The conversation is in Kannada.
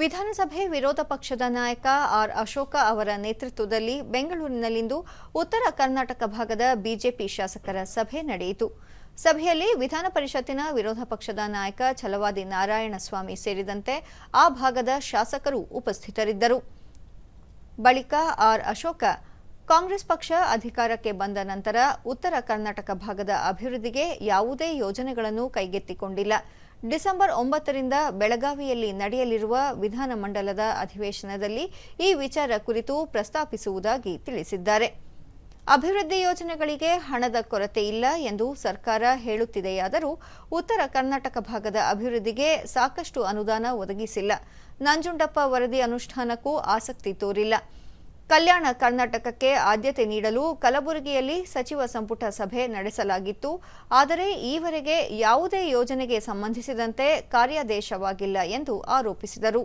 ವಿಧಾನಸಭೆ ವಿರೋಧ ಪಕ್ಷದ ನಾಯಕ ಆರ್ ಅಶೋಕ ಅವರ ನೇತೃತ್ವದಲ್ಲಿ ಬೆಂಗಳೂರಿನಲ್ಲಿಂದು ಉತ್ತರ ಕರ್ನಾಟಕ ಭಾಗದ ಬಿಜೆಪಿ ಶಾಸಕರ ಸಭೆ ನಡೆಯಿತು. ಸಭೆಯಲ್ಲಿ ವಿಧಾನ ಪರಿಷತ್ತಿನ ವಿರೋಧ ಪಕ್ಷದ ನಾಯಕ ಛಲವಾದಿ ನಾರಾಯಣಸ್ವಾಮಿ ಸೇರಿದಂತೆ ಆ ಭಾಗದ ಶಾಸಕರು ಉಪಸ್ಥಿತರಿದ್ದರು. ಬಳಿಕ ಆರ್ ಅಶೋಕ ಕಾಂಗ್ರೆಸ್ ಪಕ್ಷ ಅಧಿಕಾರಕ್ಕೆ ಬಂದ ನಂತರ ಉತ್ತರ ಕರ್ನಾಟಕ ಭಾಗದ ಅಭಿವೃದ್ಧಿಗೆ ಯಾವುದೇ ಯೋಜನೆಗಳನ್ನು ಕೈಗೆತ್ತಿಕೊಂಡಿಲ್ಲ. ಡಿಸೆಂಬರ್ ಒಂಬತ್ತರಿಂದ ಬೆಳಗಾವಿಯಲ್ಲಿ ನಡೆಯಲಿರುವ ವಿಧಾನಮಂಡಲದ ಅಧಿವೇಶನದಲ್ಲಿ ಈ ವಿಚಾರ ಕುರಿತು ಪ್ರಸ್ತಾಪಿಸುವುದಾಗಿ ತಿಳಿಸಿದ್ದಾರೆ. ಅಭಿವೃದ್ಧಿ ಯೋಜನೆಗಳಿಗೆ ಹಣದ ಕೊರತೆ ಇಲ್ಲ ಎಂದು ಸರ್ಕಾರ ಹೇಳುತ್ತಿದೆಯಾದರೂ ಉತ್ತರ ಕರ್ನಾಟಕ ಭಾಗದ ಅಭಿವೃದ್ಧಿಗೆ ಸಾಕಷ್ಟು ಅನುದಾನ ಒದಗಿಸಿಲ್ಲ. ನಂಜುಂಡಪ್ಪ ವರದಿ ಅನುಷ್ಠಾನಕ್ಕೂ ಆಸಕ್ತಿ ತೋರಿಲ್ಲ. ಕಲ್ಯಾಣ ಕರ್ನಾಟಕಕ್ಕೆ ಆದ್ಯತೆ ನೀಡಲು ಕಲಬುರಗಿಯಲ್ಲಿ ಸಚಿವ ಸಂಪುಟ ಸಭೆ ನಡೆಸಲಾಗಿತ್ತು. ಆದರೆ ಈವರೆಗೆ ಯಾವುದೇ ಯೋಜನೆಗೆ ಸಂಬಂಧಿಸಿದಂತೆ ಕಾರ್ಯಾದೇಶವಾಗಿಲ್ಲ ಎಂದು ಆರೋಪಿಸಿದರು.